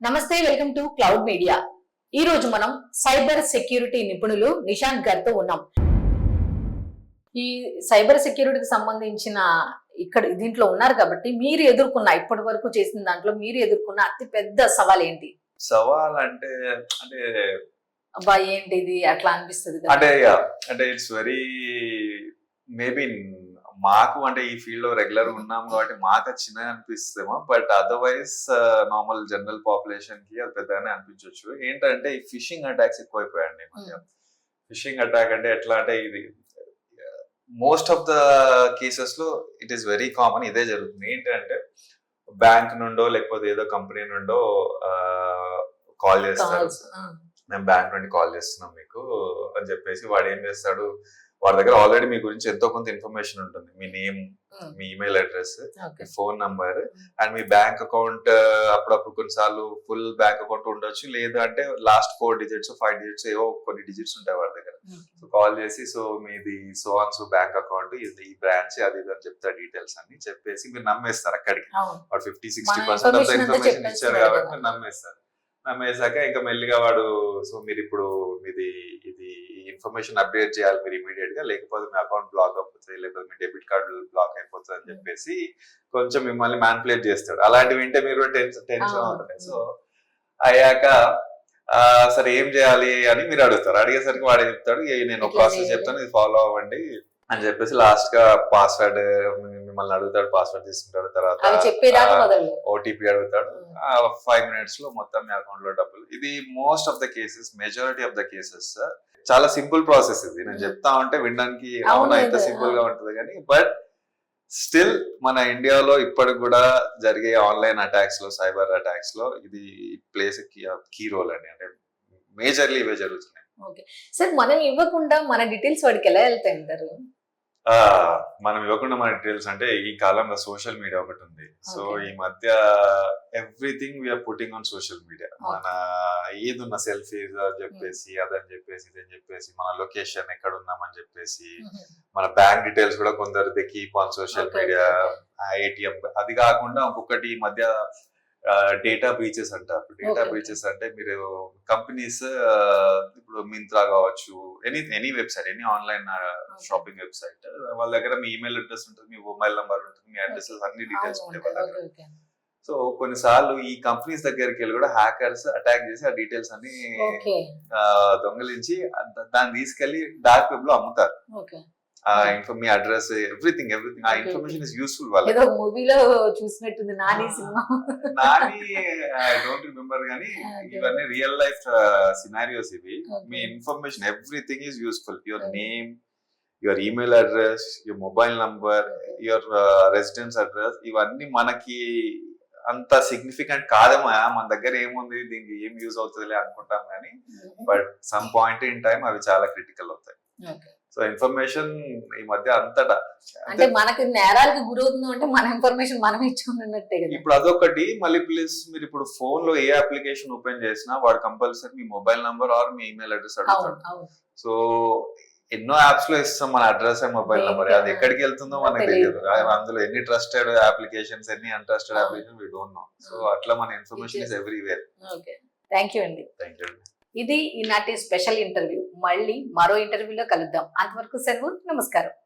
నమస్తే welcome to cloud media. ఈ రోజు మనం సైబర్ సెక్యూరిటీ నిపుణులు నిశాంత్ గారితో ఉన్నాం. ఈ సైబర్ సెక్యూరిటీకి సంబంధించిన ఇక్కడ దీంట్లో ఉన్నారు కాబట్టి మీరు ఎదుర్కొన్న ఇప్పటి వరకు చేసిన దాంట్లో మీరు ఎదుర్కొన్న అతి పెద్ద సవాల్ ఏంటి? సవాల్ అంటే అంటే అబ్బా ఏంటి ఇది అట్లా అనిపిస్తుంది అంటే అంటే ఇట్స్ వెరీ మేబీ మాకు అంటే ఈ ఫీల్డ్లో రెగ్యులర్ ఉన్నాం కాబట్టి మాకు అది చిన్నగా అనిపిస్తేమో బట్ అదర్వైజ్ నార్మల్ జనరల్ పాపులేషన్కి అది పెద్దగానే అనిపించవచ్చు ఏంటంటే ఈ ఫిషింగ్ అటాక్స్ ఎక్కువైపోయాయండి ఫిషింగ్ అటాక్ అంటే ఎట్లా అంటే ఇది మోస్ట్ ఆఫ్ ద కేసెస్లో ఇట్ ఈస్ వెరీ కామన్ ఇదే జరుగుతుంది. ఏంటంటే బ్యాంక్ నుండో లేకపోతే ఏదో కంపెనీ నుండో కాల్ చేస్తారు. మేము బ్యాంక్ నుండి కాల్ చేస్తున్నాం మీకు అని చెప్పేసి వాడు ఏం చేస్తాడు వాడి దగ్గర ఆల్రెడీ మీ గురించి ఎంతో కొంత ఇన్ఫర్మేషన్ ఉంటుంది. మీ నేమ్ ఉమ్, మీ ఈమెయిల్ అడ్రస్. మీ ఫోన్ నంబర్ అండ్ మీ బ్యాంక్ అకౌంట్ అప్పుడప్పుడు కొన్నిసార్లు ఫుల్ బ్యాంక్ అకౌంట్ ఉండొచ్చు. లేదు అంటే last four digits five digits ఏవో కొన్ని డిజిట్స్ ఉంటాయి వాడి దగ్గర. సో కాల్ చేసి సో మీది so on so bank account ఇది ఈ బ్రాంచ్ అది ఇది అని చెప్తా డీటెయిల్స్ అన్ని చెప్పేసి మీరు నమ్మేస్తారు అక్కడికి. వాడు fifty sixty percent of information ఇచ్చారు కాబట్టి. మీరు నమ్మేస్తారు. నమ్మేశాక ఇంకా మెల్లిగా వాడు సో మీరు ఇప్పుడు మీది ఇన్ఫర్మేషన్ అప్డేట్ చేయాలి మీరు ఇమీడియట్గా. లేకపోతే మీ అకౌంట్ బ్లాక్ అయిపోతుంది లేకపోతే మీ డెబిట్ కార్డు బ్లాక్ అయిపోతుంది అని చెప్పేసి కొంచెం మిమ్మల్ని మ్యాన్పులేట్ చేస్తాడు. అలాంటివి వింటే మీరు టెన్షన్ టెన్షన్. అవుతుంది సో అయ్యాక సరే ఏం చేయాలి? అని మీరు అడుగుతారు. అడిగేసరికి వాడు చెప్తాడు "ఏ, నేను ఒక ప్రాసెస్ చేయాలి." చెప్తాను ఇది ఫాలో అవ్వండి. అని చెప్పేసి లాస్ట్గా పాస్వర్డ్ మిమ్మల్ని అడుగుతాడు పాస్వర్డ్ తీసుకుంటాడు తర్వాత ఓటీపీ అడుగుతాడు. ఫైవ్ మినిట్స్లో మొత్తం మీ అకౌంట్లో డబ్బులు. ఇది most of the cases majority of the cases చాలా సింపుల్ ప్రాసెస్ ఇది. నేను Mm. చెప్తా ఉంటే వినడానికి అవును, ఇంత సింపుల్గా. ఉంటుంది కానీ బట్ స్టిల్ మన ఇండియాలో ఇప్పటికి కూడా జరిగే ఆన్లైన్ అటాక్స్లో సైబర్ అటాక్స్లో ఇది ప్లేస్ కీ రోల్ అండి. అంటే మేజర్లీ ఇవే జరుగుతున్నాయి. సార్ మనం ఇవ్వకుండా మన డీటెయిల్స్ వాడికి ఎలా వెళ్తాయి అంటారు మనం ఇవ్వకుండా మన డీటెయిల్స్ అంటే ఈ కాలంలో సోషల్ మీడియా ఒకటి ఉంది. సో. ఈ మధ్య everything we are putting on social media మన ఏది ఉన్న సెల్ఫీస్ అని చెప్పేసి అదని చెప్పేసి ఇదని చెప్పేసి మన లొకేషన్ ఎక్కడ ఉన్నామని చెప్పేసి మన బ్యాంక్ డీటెయిల్స్ కూడా కొందరు they keep on social media. ATM అది కాకుండా ఇంకొకటి ఈ మధ్య డేటా బ్రీచెస్ అంటారు. డేటా. బ్రీచెస్ అంటే మీరు కంపెనీస్ ఇప్పుడు మింత్రా కావచ్చు any any website any online shopping website వాళ్ళ దగ్గర మీ ఈమెయిల్ అడ్రస్ ఉంటుంది మీ మొబైల్ నెంబర్ ఉంటుంది మీ అడ్రస్ అన్ని డీటెయిల్స్ ఉంటాయి వాళ్ళ దగ్గర. సో కొన్నిసార్లు ఈ కంపెనీస్ దగ్గరికి వెళ్ళి కూడా హ్యాకర్స్ అటాక్ చేసి ఆ డీటెయిల్స్ అన్ని దొంగలించి దాన్ని తీసుకెళ్ళి డార్క్ వెబ్లో అమ్ముతారు. మీ అడ్రస్ ఎవ్రీథింగ్ ఎవ్రీథింగ్ ఆ ఇన్ఫర్మేషన్. ఇస్ యూస్ఫుల్ వాళ్ళకి ఏదో మూవీలో చూసినట్టుంది Nani cinema Nani I don't remember Okay. ఇవన్నీ రియల్ లైఫ్ సినారియోస్ ఇవి. మీ information everything is useful your. Name your email address your mobile number your residence address ఇవన్నీ మనకి అంత significant కాదేమో ఆ, మన దగ్గర ఏముంది దీనికి ఏం యూజ్ అవుతుందిలే అనుకుంటాం కానీ but some point in time అవి చాలా క్రిటికల్ అవుతాయి. సో ఇన్ఫర్మేషన్ ఈ మధ్య అంతటా. అంటే మనకి నేరాలకు గురవుతుందో అంటే మన ఇన్ఫర్మేషన్ మనం ఇచ్చుకున్నట్టే కదా. ఇప్పుడు అదొకటి మళ్ళీ ప్లీజ్ మీరు ఇప్పుడు ఫోన్లో ఏ అప్లికేషన్ ఓపెన్ చేసినా వాడు కంపల్సరీ మీ మొబైల్ నంబర్ ఆర్ మీ ఈమెయిల్ అడ్రస్ అడుగుతాడు. సో ఎన్నో యాప్స్లో ఇస్తాం మన అడ్రస్ అండ్ మొబైల్ నెంబర్ అది ఎక్కడికి వెళ్తుందో మనకు. తెలియదు. అందులో ఎన్ని ట్రస్టెడ్ అప్లికేషన్స్ ఎన్ని untrusted. Application we don't know so. అట్లా మన information is. Everywhere okay thank you అండి. థ్యాంక్ యూ ఇది ఈనాటి స్పెషల్ ఇంటర్వ్యూ మళ్ళీ మరో ఇంటర్వ్యూలో కలుద్దాం. అంతవరకు సెలవు నమస్కారం.